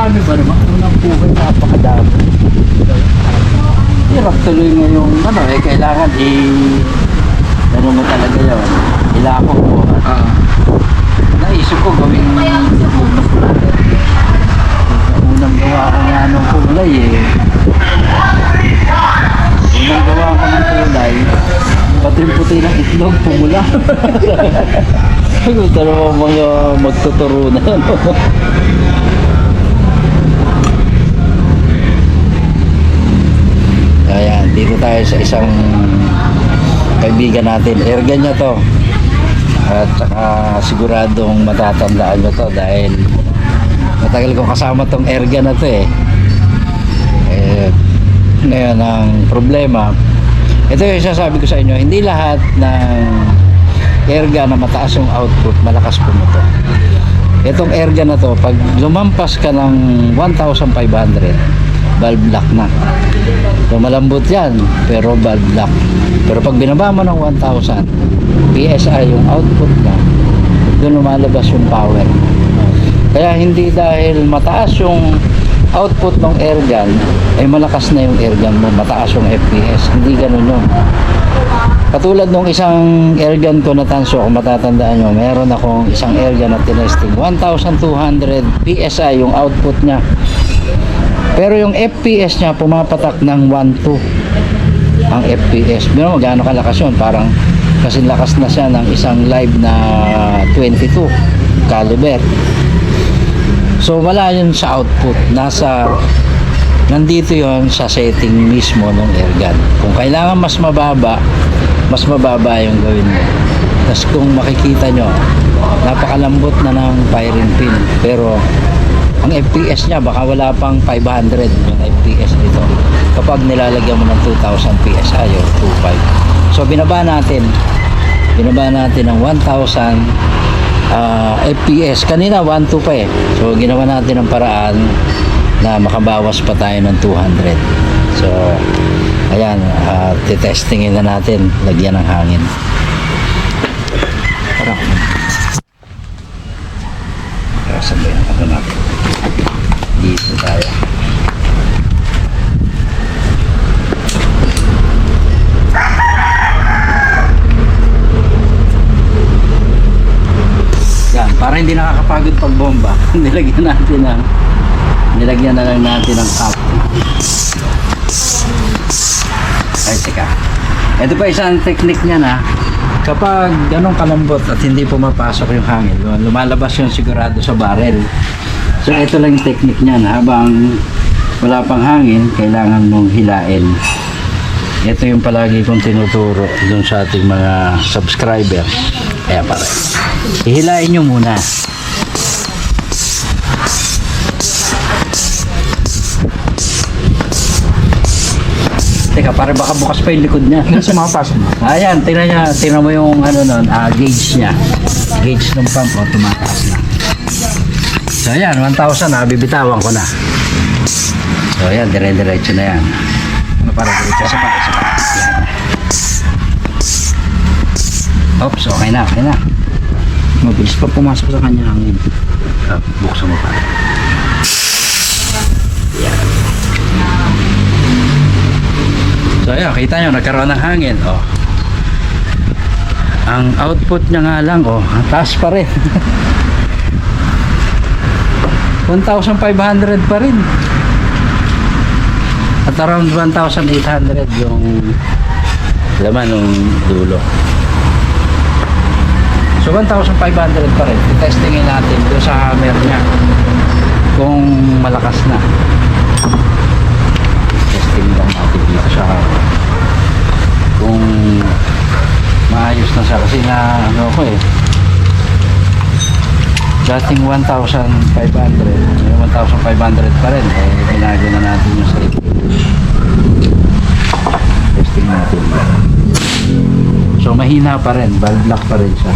Marami ba naman? Ano unang buhay, napakadami. Hirap tuloy ngayong ano eh, kailangan i... Eh, ano mo talaga yun? Ilako ko. Uh, ah. naisip ko gawin... Unang gawa ko nga ng kulay eh. Unang gawa ko ng kulay, pati puti ng itlog, pumula. Gusto naman mga magtuturo na ano. tayo sa isang kaibigan natin. Ergan niya to. At saka siguradong matatandaan nyo to dahil matagal kong kasama tong Ergan na to eh. eh ngayon ang problema, ito yung sasabi ko sa inyo, hindi lahat ng erga na mataas yung output, malakas pumotor. Itong erga na to, pag lumampas ka ng 1,500, valve lock na. So malambot yan, pero valve lock. Pero pag binaba mo ng 1,000, PSI yung output na, doon lumalabas yung power. Kaya hindi dahil mataas yung output ng airgun, ay malakas na yung airgun mo, mataas yung FPS. Hindi ganun yun. Katulad nung isang airgun ko na tanso, kung matatandaan nyo, meron akong isang airgun na tinesting. 1,200 PSI yung output niya. Pero yung FPS niya pumapatak ng 1.2 ang FPS. Pero gaano kalakas yun? Parang kasi lakas na siya ng isang live na 22 caliber. So wala yun sa output. Nasa nandito yon sa setting mismo ng airgun. Kung kailangan mas mababa, mas mababa yung gawin mo. Tapos kung makikita nyo, napakalambot na ng firing pin. Pero ang FPS niya baka wala pang 500 yung FPS nito. Kapag nilalagyan mo ng 2000 PSI or 25 so binaba natin. Binaba natin ng 1000 ah, FPS kanina 12 pa eh. So ginawa natin ang paraan na makabawas pa tayo ng 200 so ayan uh, titestingin na natin. Lagyan ng hangin. Parang Kaya sabihin ano natin dito tayo yan para hindi nakakapagod pag bomba nilagyan natin ng nilagyan na lang natin ng cap ay teka. Ito pa isang technique niya na kapag ganong kalambot at hindi pumapasok yung hangin lumalabas yung sigurado sa barrel. So ito lang yung technique niyan habang wala pang hangin, kailangan mong hilain. Ito yung palagi kong tinuturo dun sa ating mga subscriber. Kaya pare. Ihilain nyo muna. Teka, pare baka bukas pa yung likod niya. Nasa mga pasok mo. Ayan, tingnan niya, tingnan mo yung ano nun, ah, gauge niya. Gauge ng pump, oh, tumataas na. So ayan, 1,000 na, bibitawan ko na. So ayan, dire-diretso na yan. Ano para diretso? Isa pa, isa pa. Yan. Oops, okay na, okay na. Mabilis pa pumasok sa kanya hangin. Uh, buksan mo pa. Yan. So ayan, kita nyo, nagkaroon ng hangin. Oh. Ang output niya nga lang, oh, ang taas pa rin. 1,500 pa rin. At around 1,800 yung laman ng dulo. So 1,500 pa rin. Testingin natin doon sa hammer niya kung malakas na. Testing lang natin dito sa hammer. Kung maayos na siya kasi na ano ko eh dating 1,500 yung 1,500 pa rin. Eh binago na natin yung safety testing natin. So mahina pa rin. Valve lock pa rin siya.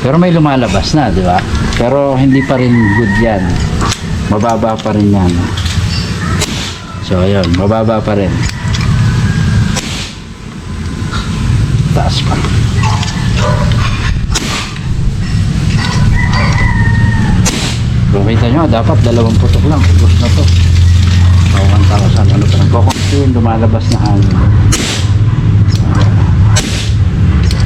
Pero may lumalabas na di ba? Pero hindi pa rin good yan. Mababa pa rin yan. So ayun. Mababa pa rin. Taas pa Kung kita nyo, dapat dalawang putok lang. Ubus na to. So, 1,000. Ano pa nagkoko? yung lumalabas na hangin.